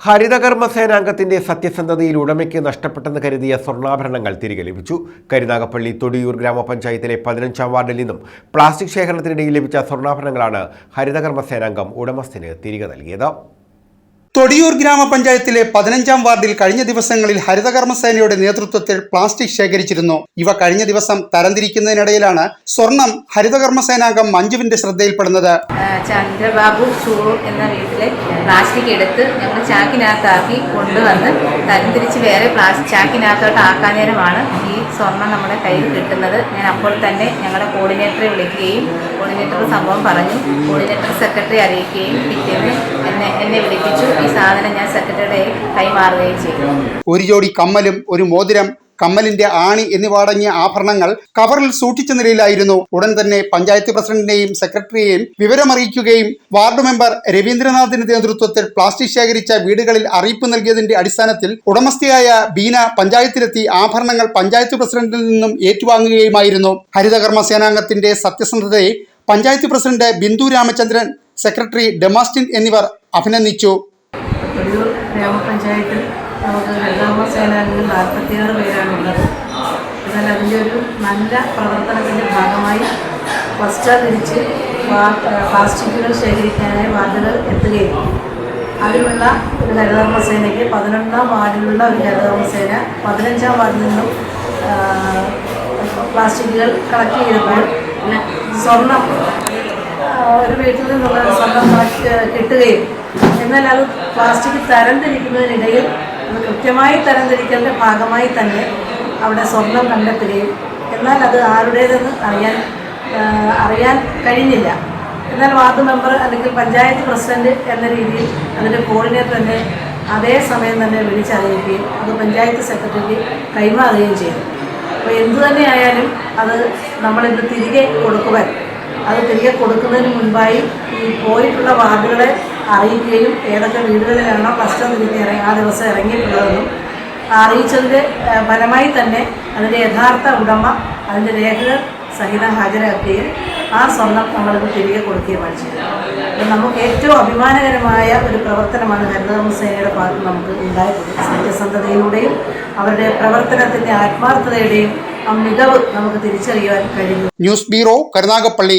ഹരിതകർമ്മ സേനാംഗത്തിന്റെ സത്യസന്ധതയിൽ ഉടമയ്ക്ക് നഷ്ടപ്പെട്ടെന്ന് കരുതിയ സ്വർണാഭരണങ്ങൾ തിരികെ ലഭിച്ചു. കരുനാഗപ്പള്ളി തൊടിയൂർ ഗ്രാമപഞ്ചായത്തിലെ പതിനഞ്ചാം വാർഡിൽ നിന്നും പ്ലാസ്റ്റിക് ശേഖരണത്തിനിടയിൽ ലഭിച്ച സ്വർണാഭരണങ്ങളാണ് ഹരിതകർമ്മ സേനാംഗം ഉടമസ്ഥന് തിരികെ നൽകിയത്. തൊടിയൂർ ഗ്രാമപഞ്ചായത്തിലെ പതിനഞ്ചാം വാർഡിൽ കഴിഞ്ഞ ദിവസങ്ങളിൽ ഹരിതകർമ്മസേനയുടെ നേതൃത്വത്തിൽ പ്ലാസ്റ്റിക് ശേഖരിച്ചിരുന്നു. ഇവ കഴിഞ്ഞ ദിവസം തരംതിരിക്കുന്നതിനിടയിലാണ് സ്വർണം ഹരിതകർമ്മസേനാംഗം മഞ്ജുവിന്റെ ശ്രദ്ധയിൽപ്പെടുന്നത്. ചന്ദ്രബാബു ഷൂർ എന്ന വീട്ടിലെ പ്ലാസ്റ്റിക് എടുത്ത് ഞങ്ങൾ ചാക്കിനകത്താക്കി കൊണ്ടുവന്ന് തരംതിരിച്ച് വേറെ പ്ലാസ്റ്റിക് ചാക്കിനകത്തോട്ട് ആക്കാൻ നേരമാണ് ഈ സ്വർണം നമ്മുടെ കയ്യിൽ കിട്ടുന്നത്. ഞാൻ അപ്പോൾ തന്നെ ഞങ്ങളുടെ കോർഡിനേറ്ററെ വിളിക്കുകയും കോർഡിനേറ്റർ സംഭവം പറഞ്ഞു. കോർഡിനേറ്റർ സെക്രട്ടറി അറിയിക്കുകയും പിറ്റേന്ന് എന്നെ എന്നെ വിളിപ്പിച്ചു. സാധനം ഞാൻ സെക്രട്ടറിയുടെ കൈമാറുകയും ചെയ്തു. ഒരു ജോഡി കമ്മലും ഒരു മോതിരം കമ്മലിന്റെ ആണി എന്നിവ അടങ്ങിയ ആഭരണങ്ങൾ കവറിൽ സൂക്ഷിച്ച നിലയിലായിരുന്നു. ഉടൻ തന്നെ പഞ്ചായത്ത് പ്രസിഡന്റിനെയും സെക്രട്ടറിയെയും വിവരമറിയിക്കുകയും വാർഡ് മെമ്പർ രവീന്ദ്രനാഥിന്റെ നേതൃത്വത്തിൽ പ്ലാസ്റ്റിക് ശേഖരിച്ച വീടുകളിൽ അറിയിപ്പ് നൽകിയതിന്റെ അടിസ്ഥാനത്തിൽ ഉടമസ്ഥയായ ബീന പഞ്ചായത്തിലെത്തി ആഭരണങ്ങൾ പഞ്ചായത്ത് പ്രസിഡന്റിൽ നിന്നും ഏറ്റുവാങ്ങുകയുമായിരുന്നു. ഹരിതകർമ്മ സേനാംഗത്തിന്റെ സത്യസന്ധതയെ പഞ്ചായത്ത് പ്രസിഡന്റ് ബിന്ദു രാമചന്ദ്രൻ സെക്രട്ടറി ഡെമാസ്റ്റിൻ എന്നിവർ അഭിനന്ദിച്ചു. ഒരു ഗ്രാമപഞ്ചായത്തിൽ നമുക്ക് ഹരിതകർമ്മ സേനാംഗങ്ങൾ നാൽപ്പത്തിയാറ് പേരാണുള്ളത് എന്നാൽ അതിന്റെ ഒരു നല്ല പ്രവർത്തനത്തിന്റെ ഭാഗമായി ഫസ്റ്റർ തിരിച്ച് പ്ലാസ്റ്റിക്കുകൾ ശേഖരിക്കാനായി വാർഡുകൾ എത്തുകയും അതിനുള്ള ഒരു ഹരിതകർമ്മ സേനയ്ക്ക് പതിനൊന്നാം വാർഡിലുള്ള ഒരു ഹരിതകർമ്മ സേന പതിനഞ്ചാം വാർഡിൽ നിന്നും പ്ലാസ്റ്റിക്കുകൾ കളക്ട് ചെയ്തപ്പോൾ സ്വർണം ഒരു വീട്ടിൽ നിന്നുള്ള സ്വർണം കിട്ടുകയും എന്നാൽ അത് പ്ലാസ്റ്റിക് തരംതിരിക്കുന്നതിനിടയിൽ അത് കൃത്യമായി തരംതിരിക്കലിന്റെ ഭാഗമായി തന്നെ അവിടെ സ്വർണം കണ്ടെത്തുകയും എന്നാൽ അത് ആരുടേതെന്ന് അറിയാൻ അറിയാൻ കഴിഞ്ഞില്ല. എന്നാൽ വാർഡ് മെമ്പർ അല്ലെങ്കിൽ പഞ്ചായത്ത് പ്രസിഡന്റ് എന്ന രീതിയിൽ അതിന്റെ കോർഡിനേറ്റർ തന്നെ അതേ സമയം തന്നെ വിളിച്ചറിയിക്കുകയും അത് പഞ്ചായത്ത് സെക്രട്ടറിക്ക് കൈമാറുകയും ചെയ്തു. അപ്പോൾ എന്തു തന്നെയായാലും അത് നമ്മളിത് തിരികെ കൊടുക്കുവാൻ അത് തിരികെ കൊടുക്കുന്നതിന് മുൻപായി ഈ പോയിട്ടുള്ള വാർഡുകളെ അറിയിക്കുകയും ഏതൊക്കെ വീടുകളിലാണോ ക്ലസ്റ്റർ തിരികെ ഇറങ്ങി ആ ദിവസം ഇറങ്ങിയിട്ടുള്ളതെന്നും അറിയിച്ചതിന്റെ ഫലമായി തന്നെ അതിന്റെ യഥാർത്ഥ ഉടമ അതിന്റെ രേഖകൾ സഹിതം ഹാജരാക്കുകയും ആ സ്വർണം നമ്മളിത് തിരികെ കൊടുക്കുകയുമാണ് ചെയ്തത്. നമുക്ക് ഏറ്റവും അഭിമാനകരമായ ഒരു പ്രവർത്തനമാണ് ഹരിതകർമ്മ സേനയുടെ ഭാഗത്ത് നമുക്ക് ഉണ്ടായിട്ടുള്ളത്. സത്യസന്ധതയിലൂടെയും അവരുടെ പ്രവർത്തനത്തിന്റെ ആത്മാർത്ഥതയുടെയും ആ മികവ് നമുക്ക് തിരിച്ചറിയുവാൻ കഴിഞ്ഞു ന്യൂസ് ബ്യൂറോ കരുനാഗപ്പള്ളി.